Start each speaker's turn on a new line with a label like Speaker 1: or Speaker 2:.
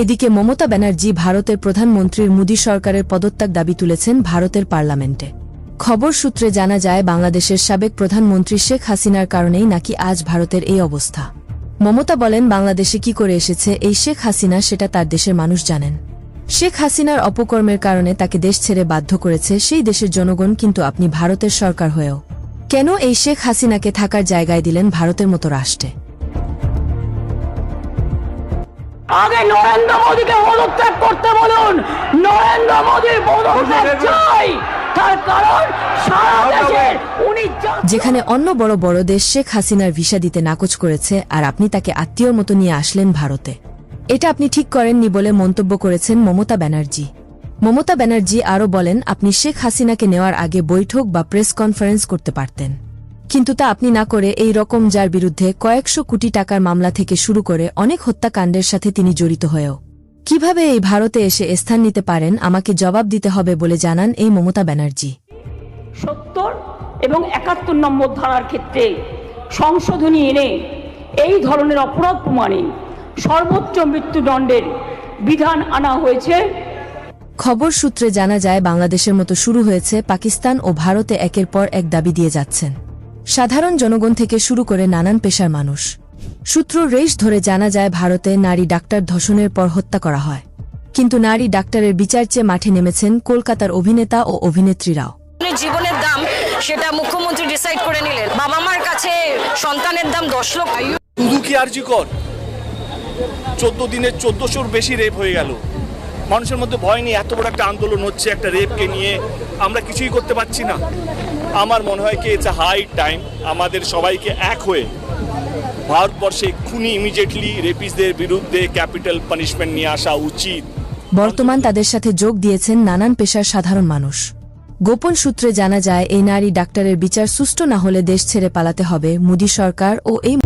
Speaker 1: এদিকে মমতা ব্যানার্জি ভারতের প্রধানমন্ত্রীর মোদী সরকারের পদত্যাগ দাবি তুলেছেন ভারতের পার্লামেন্টে। খবর সূত্রে জানা যায়, বাংলাদেশের সাবেক প্রধানমন্ত্রী শেখ হাসিনার কারণেই নাকি আজ ভারতের এই অবস্থা। মমতা বলেন, বাংলাদেশে কি করে এসেছে এই শেখ হাসিনা সেটা তার দেশের মানুষ জানেন। শেখ হাসিনার অপকর্মের কারণে তাকে দেশ ছেড়ে বাধ্য করেছে সেই দেশের জনগণ, কিন্তু আপনি ভারতের সরকার হয়েও। কেন এই শেখ হাসিনাকে থাকার জায়গায় দিলেন ভারতের মতো রাষ্ট্রে?
Speaker 2: আগে নরেন্দ্র মোদীকে পদত্যাগ করতে বলুন। নরেন্দ্র মোদীর পদত্যাগ চাই। তার কারণ সারা দেশের উনি
Speaker 1: যেখানে অন্য বড় বড় দেশ শেখ হাসিনার ভিসা দিতে নাকচ করেছে আর আপনি তাকে আত্মীয়র মতো নিয়ে আসলেন ভারতে। এটা আপনি ঠিক করেননি বলে মন্তব্য করেছেন মমতা ব্যানার্জি। মমতা ব্যানার্জি আরও বলেন আপনি শেখ হাসিনাকে নেওয়ার আগে বৈঠক বা প্রেস কনফারেন্স করতে পারতেন। কিন্তু তা আপনি না করে এই রকম যার বিরুদ্ধে কয়েকশো কোটি টাকার মামলা থেকে শুরু করে অনেক হত্যাকাণ্ডের সাথে তিনি জড়িত হয়েও। কীভাবে এই ভারতে এসে স্থান নিতে পারেন আমাকে জবাব দিতে হবে বলে জানান এই মমতা ব্যানার্জি।
Speaker 2: সত্তর এবং একাত্তর নম্বর ধারার ক্ষেত্রে সংশোধনী এনে এই ধরনের অপরাধ প্রমাণে সর্বোচ্চ মৃত্যুদণ্ডের বিধান আনা হয়েছে।
Speaker 1: খবর সূত্রে জানা যায় বাংলাদেশের মতো শুরু হয়েছে পাকিস্তান ও ভারতে একের পর এক দাবি দিয়ে যাচ্ছেন। সাধারণ জনগণ থেকে শুরু করে নানান পেশার মানুষ। সূত্র রেশ ধরে জানা যায় ভারতে নারী ডাক্তার ধর্ষণের পর হত্যা করা হয়। কিন্তু নারী ডাক্তারের বিচার চেয়ে মাঠে নেমেছেন কলকাতার অভিনেতা ও অভিনেত্রীরাও।
Speaker 3: জীবনের দাম সেটা মুখ্যমন্ত্রী ডিসাইড করে নিলেন। বাবা মার কাছে সন্তানের দাম দশ লক্ষ।
Speaker 4: শুধু কি চোদ্দ দিনে চোদ্দশোর বেশি রেপ হয়ে গেল। মানুষের মধ্যে ভয় নেই এত বড় একটা আন্দোলন হচ্ছে একটা রেপকে নিয়ে। আমরা কিছুই করতে পারছি না। আমার মনে হয় কি ইটস হাই টাইম আমাদের সবাইকে এক হয়ে ভারতবর্ষে খুনি ইমিডিয়েটলি রেপিসদের বিরুদ্ধে ক্যাপিটাল পানিশমেন্ট নিয়ে আসা উচিত।
Speaker 1: বর্তমান তাদের সাথে যোগ দিয়েছেন নানান পেশার সাধারণ মানুষ। গোপন সূত্রে জানা যায়, এই নারী ডাক্তারের বিচার সুষ্ঠু না হলে দেশ ছেড়ে পালাতে হবে, মোদী সরকার ও এই